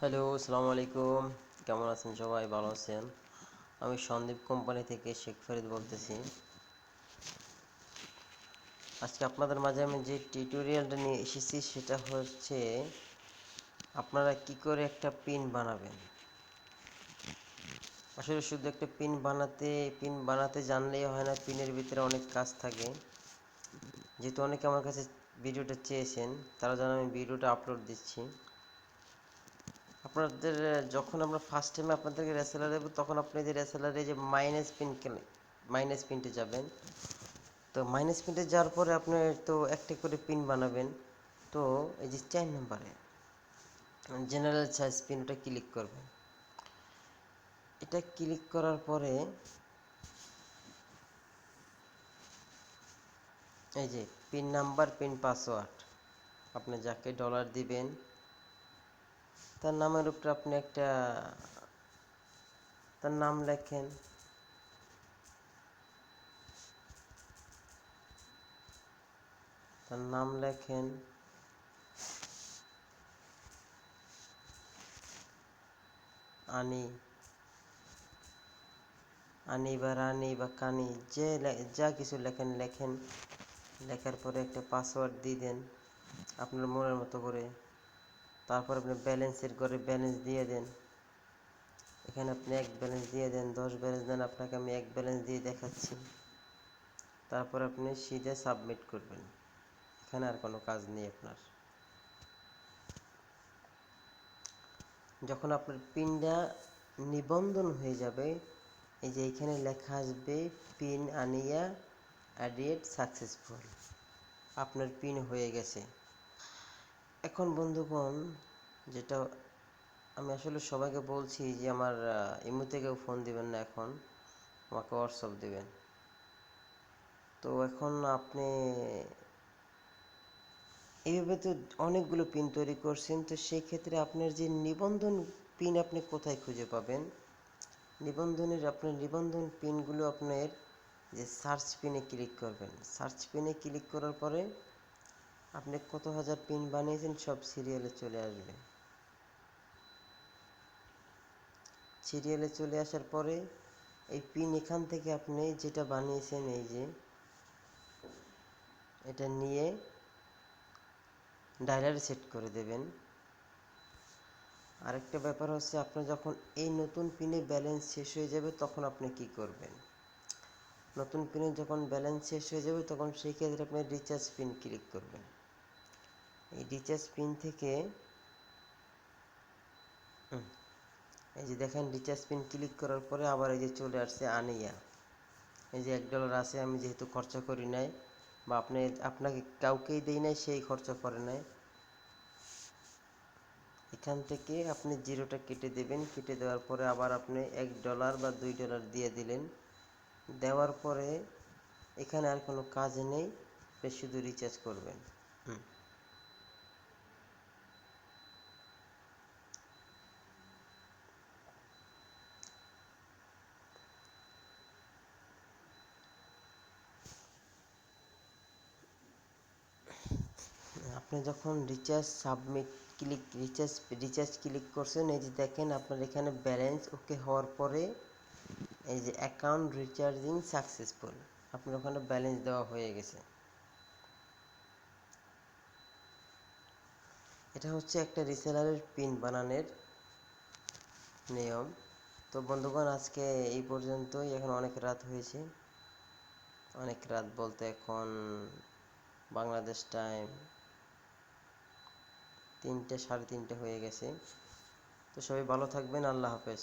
Hello, আসসালামু আলাইকুম। কেমন আছেন সবাই? ভালো আছেন? আমি সন্দীপ কোম্পানি থেকে শেখ ফরিদ বলতেছি। আজকে আপনাদের মাঝে আমি যে টিউটোরিয়ালটা নিয়ে এসেছি, সেটা হচ্ছে আপনারা কি করে একটা পিন বানাবেন? আসলে শুধু একটা পিন বানাতে পিন বানাতে জানলেই হয় না পিনের ভিতরে অনেক কাজ থাকে। যেহেতু অনেকে আমার কাছে ভিডিওটা চেয়েছেন, তারা যেন আমি ভিডিওটা আপলোড দিচ্ছি। আপনাদের যখন আমরা ফার্স্ট টাইমে আপনাদেরকে রেসেলার দেবো, তখন আপনি যে রেসেলারে যে মাইনাস পিন মাইনাস পিনটে যাবেন। তো মাইনাস পিনটে যাওয়ার পরে আপনি তো একটা করে পিন বানাবেন। তো এই যে চার নম্বরে জেনারেল সাইজ পিন ওটা ক্লিক করবেন। এটা ক্লিক করার পরে, এই যে পিন নাম্বার পিন পাসওয়ার্ড আপনি যাকে ডলার দিবেন তার নামের উপরে আপনি একটা, তার নাম লেখেন। তার নাম লেখেন। আনি। আনি বা রানি বা কানি, যে যা কিছু লেখেন লেখেন। লেখার পরে একটা পাসওয়ার্ড দিয়ে দেন, আপনার মনের মতো করে। তারপর আপনি ব্যালেন্সের করে ব্যালেন্স দিয়ে দেন। এখানে আপনি এক ব্যালেন্স দিয়ে দেন, দশ ব্যালেন্স দেন, আপনাকে আমি এক ব্যালেন্স দিয়ে দেখাচ্ছি। তারপর আপনি সিধে সাবমিট করবেন। এখানে আর কোনো কাজ নেই আপনার। যখন আপনার পিনটা নিবন্ধন হয়ে যাবে, এই যে এখানে লেখা আসবে পিন আনিয়া অ্যাডিয়েট সাকসেসফুল আপনার পিন হয়ে গেছে। এখন বন্ধুগণ, যেটা আমি আসলে সবাইকে বলছি যে আমার ইমো কেউ ফোন দিবেন না এখন, আমাকে হোয়াটসঅ্যাপ দিবেন। তো এখন আপনি এইভাবে তো অনেকগুলো পিন তৈরি করছেন, তো সেই ক্ষেত্রে আপনার যে নিবন্ধন পিন আপনি কোথায় খুঁজে পাবেন? নিবন্ধনের, আপনার নিবন্ধন পিনগুলো আপনার যে সার্চ পিনে ক্লিক করবেন। সার্চ পিনে ক্লিক করার পরে আপনি কত হাজার পিন বানিয়েছেন, সব সিরিয়ালে চলে আসবে। সিরিয়ালে চলে আসার পরে এই পিন এখান থেকে আপনি যেটা বানিয়েছেন, এই যে, এটা নিয়ে ডায়লারে সেট করে দেবেন। আরেকটা ব্যাপার হচ্ছে আপনার যখন এই নতুন পিনে ব্যালেন্স শেষ হয়ে যাবে, তখন আপনি কি করবেন? নতুন পিনে যখন ব্যালেন্স শেষ হয়ে যাবে, তখন সেই ক্ষেত্রে আপনি রিচার্জ পিন ক্লিক করবেন। এই রিচার্জ পিন থেকে এই যে দেখেন রিচার্জ পিন ক্লিক করার পরে আবার এই যে চলে আসছে আনিয়া। এই যে এক ডলার আছে, আমি যেহেতু খরচা করি নাই বা আপনি, আপনাকে কাউকেই দেই নাই, সেই খরচা করে নাই। এখান থেকে আপনি জিরোটা কেটে দেবেন, কেটে দেওয়ার পরে আবার আপনি এক ডলার বা দুই ডলার দিয়ে দিলেন। দেওয়ার পরে এখানে আর কোনো কাজ নেই শুধু রিচার্জ করবেন। হুম। আপনি যখন recharge submit click recharge recharge click করছেন, এই যে দেখেন আপনার এখানে ব্যালেন্স ওকে হওয়ার পরে এই যে অ্যাকাউন্ট রিচার্জিং সাকসেসফুল আপনার ওখানে ব্যালেন্স দেওয়া হয়ে গেছে। এটা হচ্ছে একটা রিসেলারের পিন বানানোর নিয়ম। তো বন্ধুগণ, আজকে এই পর্যন্তই। এখন অনেক রাত হয়েছে। অনেক রাত বলতে এখন বাংলাদেশ টাইম তিনটে সাড়ে তিনটে হয়ে গেছে। তো সবাই ভালো থাকবেন আল্লাহ হাফেজ।